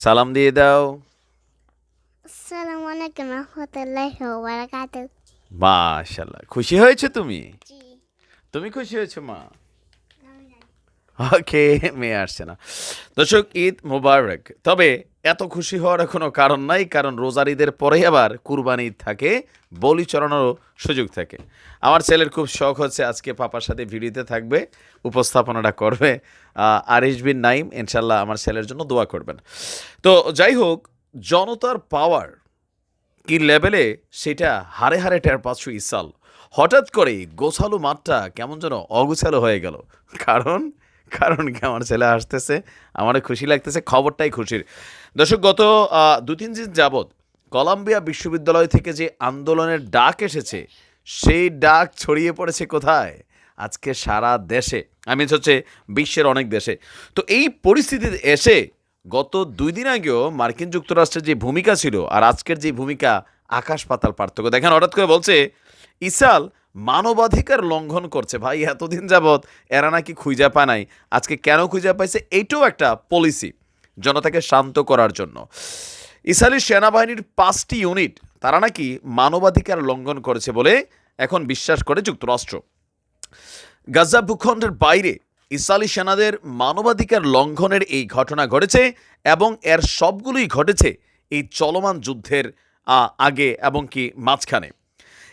সালাম দিয়ে দাও। আসসালামু আলাইকুম রহমতুল্লাহি ওয়া বারাকাতুহু। মাশাল্লাহ খুশি হয়েছে তুমি? জি। তুমি খুশি হয়েছো মা? ওকে, মেয়ে আসছে না। দর্শক, ঈদ মোবারক। তবে এত খুশি হওয়ার কোনো কারণ নাই, কারণ রোজার ঈদের পরেই আবার কুরবানি ঈদ থাকে, বলি চড়ানোরও সুযোগ থাকে। আমার ছেলের খুব শখ হচ্ছে আজকে পাপার সাথে ভিডিওতে থাকবে, উপস্থাপনাটা করবে আরিশ বিন নাইম, ইনশাল্লাহ আমার ছেলের জন্য দোয়া করবেন। তো যাই হোক, জনতার পাওয়ার কি লেভেলে, সেটা হারে হারে টের পাচ্ছ ইসাল। হঠাৎ করেই গোছালো মাঠটা কেমন যেন অগোছালো হয়ে গেল। কারণ কারণ কি আমার ছেলে আসতেছে আমার খুশি লাগতেছে, খবরটাই খুশির। দর্শক, গত দু তিন দিন যাবৎ কলাম্বিয়া বিশ্ববিদ্যালয় থেকে যে আন্দোলনের ডাক এসেছে, সেই ডাক ছড়িয়ে পড়েছে কোথায়? আজকে সারা দেশে আমি হচ্ছে বিশ্বের অনেক দেশে। তো এই পরিস্থিতিতে এসে গত দুই দিন আগেও মার্কিন যুক্তরাষ্ট্রের যে ভূমিকা ছিল আর আজকের যে ভূমিকা আকাশ পাতাল পার্থক্য, দেখেন হঠাৎ করে বলছে, ইসাল মানবাধিকার লঙ্ঘন করছে। ভাই, এতদিন যাবৎ এরা নাকি খুঁজে পায় নাই। আজকে কেন খুঁজে পাইছে? এইটাও একটা পলিসি জনতাকে শান্ত করার জন্য। ইসরায়েলি সেনাবাহিনীর পাঁচটি ইউনিট তারা নাকি মানবাধিকার লঙ্ঘন করেছে বলে এখন বিশ্বাস করে যুক্তরাষ্ট্র। গাজা ভূখণ্ডের বাইরে ইসরায়েলি সেনাদের মানবাধিকার লঙ্ঘনের এই ঘটনা ঘটেছে এবং এর সবগুলোই ঘটেছে এই চলমান যুদ্ধের আগে এবং কি মাঝখানে।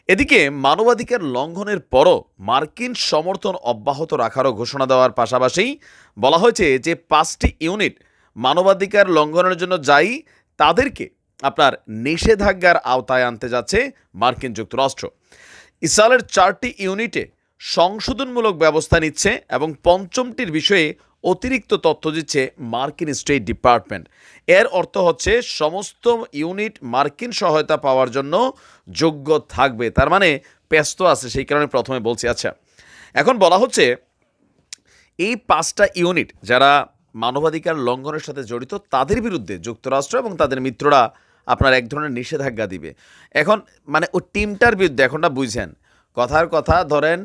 এদিকে মানবাধিকার লঙ্ঘনের পরও মার্কিন সমর্থন অব্যাহত রাখারও ঘোষণা দেওয়ার পাশাপাশি বলা হয়েছে যে পাঁচটি ইউনিট মানবাধিকার লঙ্ঘনের জন্য যাই তাদেরকে আপনার নিষেধাজ্ঞার আওতায় আনতে যাচ্ছে মার্কিন যুক্তরাষ্ট্র। ইসরায়েলের চারটি ইউনিটে সংশোধনমূলক ব্যবস্থা নিচ্ছে এবং পঞ্চমটির বিষয়ে অতিরিক্ত তথ্য দিচ্ছে মার্কিন স্টেট ডিপার্টমেন্ট। এর অর্থ হচ্ছে সমস্ত ইউনিট মার্কিন সহায়তা পাওয়ার জন্য যোগ্য থাকবে। তার মানে ব্যস্ত আছে, সেই কারণে প্রথমে বলছি আচ্ছা। এখন বলা হচ্ছে, এই পাঁচটা ইউনিট যারা মানবাধিকার লঙ্ঘনের সাথে জড়িত, তাদের বিরুদ্ধে যুক্তরাষ্ট্র এবং তাদের মিত্ররা আপনার এক ধরনের নিষেধাজ্ঞা দিবে। এখন মানে ও টিমটার বিরুদ্ধে এখনটা বুঝছেন কথার কথা ধরেন,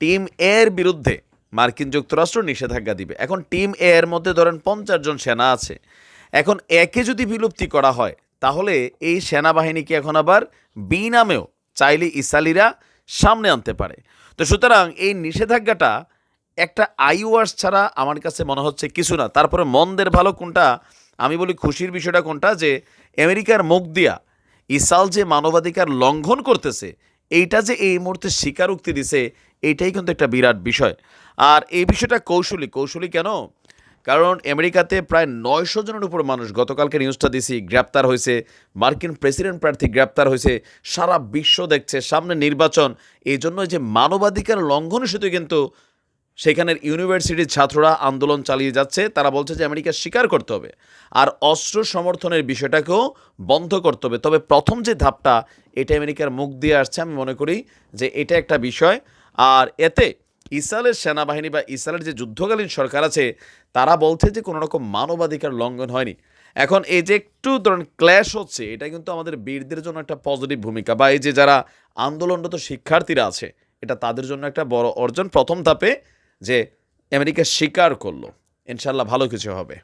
টিম এর বিরুদ্ধে মার্কিন যুক্তরাষ্ট্র নিষেধাজ্ঞা দিবে। এখন টিম এ এর মধ্যে ধরেন পঞ্চাশ জন সেনা আছে। এখন একে যদি বিলুপ্তি করা হয়, তাহলে এই সেনাবাহিনীকে এখন আবার বি নামেও চাইলে ইসালিরা সামনে আনতে পারে। তো সুতরাং এই নিষেধাজ্ঞাটা একটা আইওয়ার্স ছাড়া আমার কাছে মনে হচ্ছে কিছু না। তারপরে মন্দের ভালো কোনটা? আমি বলি খুশির বিষয়টা কোনটা? যে আমেরিকার মুখ দিয়া ইসাল যে মানবাধিকার লঙ্ঘন করতেছে, এইটা যে এই মুহূর্তে স্বীকারোক্তি দিছে এইটাই কিন্তু একটা বিরাট বিষয়। আর এই বিষয়টা কৌশলী কৌশলী কেন? কারণ আমেরিকাতে প্রায় নয়শো জনের উপর মানুষ গতকালকে নিউজটা দিছি গ্রেপ্তার হয়েছে, মার্কিন প্রেসিডেন্ট প্রার্থী গ্রেপ্তার হয়েছে, সারা বিশ্ব দেখছে, সামনে নির্বাচন। এই জন্য যে মানবাধিকার লঙ্ঘন শুধু কিন্তু সেখানের ইউনিভার্সিটির ছাত্ররা আন্দোলন চালিয়ে যাচ্ছে, তারা বলছে যে আমেরিকা স্বীকার করতে হবে। আর অস্ত্র সমর্থনের বিষয়টাকেও বন্ধ করতে হবে। তবে প্রথম যে ধাপটা, এটা আমেরিকার মুখ দিয়ে আসছে, আমি মনে করি যে এটা একটা বিষয়। আর এতে ইসরায়েলের সেনাবাহিনী বা ইসরায়েলের যে যুদ্ধকালীন সরকার আছে, তারা বলছে যে কোনো রকম মানবাধিকার লঙ্ঘন হয়নি। এখন এই যে একটু ধরেন ক্ল্যাশ হচ্ছে, এটা কিন্তু আমাদের বীরদের জন্য একটা পজিটিভ ভূমিকা বা এই যে যারা আন্দোলনরত শিক্ষার্থীরা আছে, এটা তাদের জন্য একটা বড় অর্জন। প্রথম ধাপে যে আমেরিকা স্বীকার করল। ইনশাল্লাহ ভালো কিছু হবে।